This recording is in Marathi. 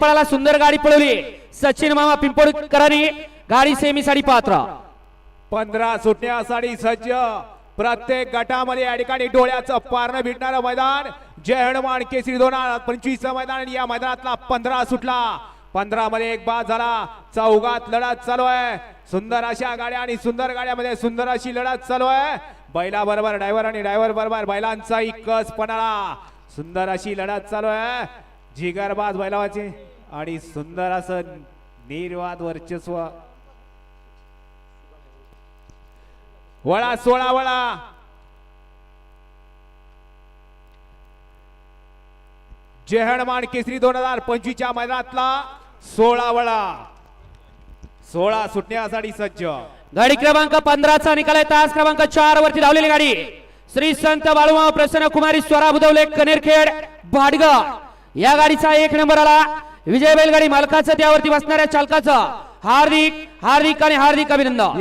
पळाला सुंदर गाडी पळवली. सचिन मामा पिंपळकरांनी गाडी सेमी साडी पात्र. पंधरा सुटण्यासाठी सज्ज. प्रत्येक गटामध्ये या ठिकाणी डोळ्याचं पारणं भेटणारं मैदान. जय हनुमान केसरी दोन पंचवीस मैदान या मैदानातला पंधरा सुटला. पंधरा मध्ये एक बाद झाला. चौघात लढत चालू आहे. सुंदर अशा गाड्या आणि सुंदर गाड्यामध्ये सुंदर अशी लढत चालू आहे. बैला बरोबर ड्रायव्हर आणि ड्रायव्हर बरोबर बैलांचाही कस पणाला सुंदर अशी लढत चालू आहे. जिगरबाज बैलावाचे आणि सुंदर असं निर्वाद वर्चस्व. वळा सोळा वळा. जेहणमान केसरी दोन हजार पंचवीसच्या मैदानातला सोळा वळा. सोळा सुटण्यासाठी सज्ज. गाडी क्रमांक पंधराचा निकाल आहे. तास क्रमांक चार वरती धावलेली गाडी. श्री संत बाळूमाव प्रसन्न कुमारी स्वरा बुधवले कनेरखेड भाडगाव या गाडीचा एक नंबर आला. विजय बैलगाडी मालकाचं त्यावरती बसणाऱ्या चालकाचं. हार्दिक हार्दिक आणि हार्दिक अभिनंदन.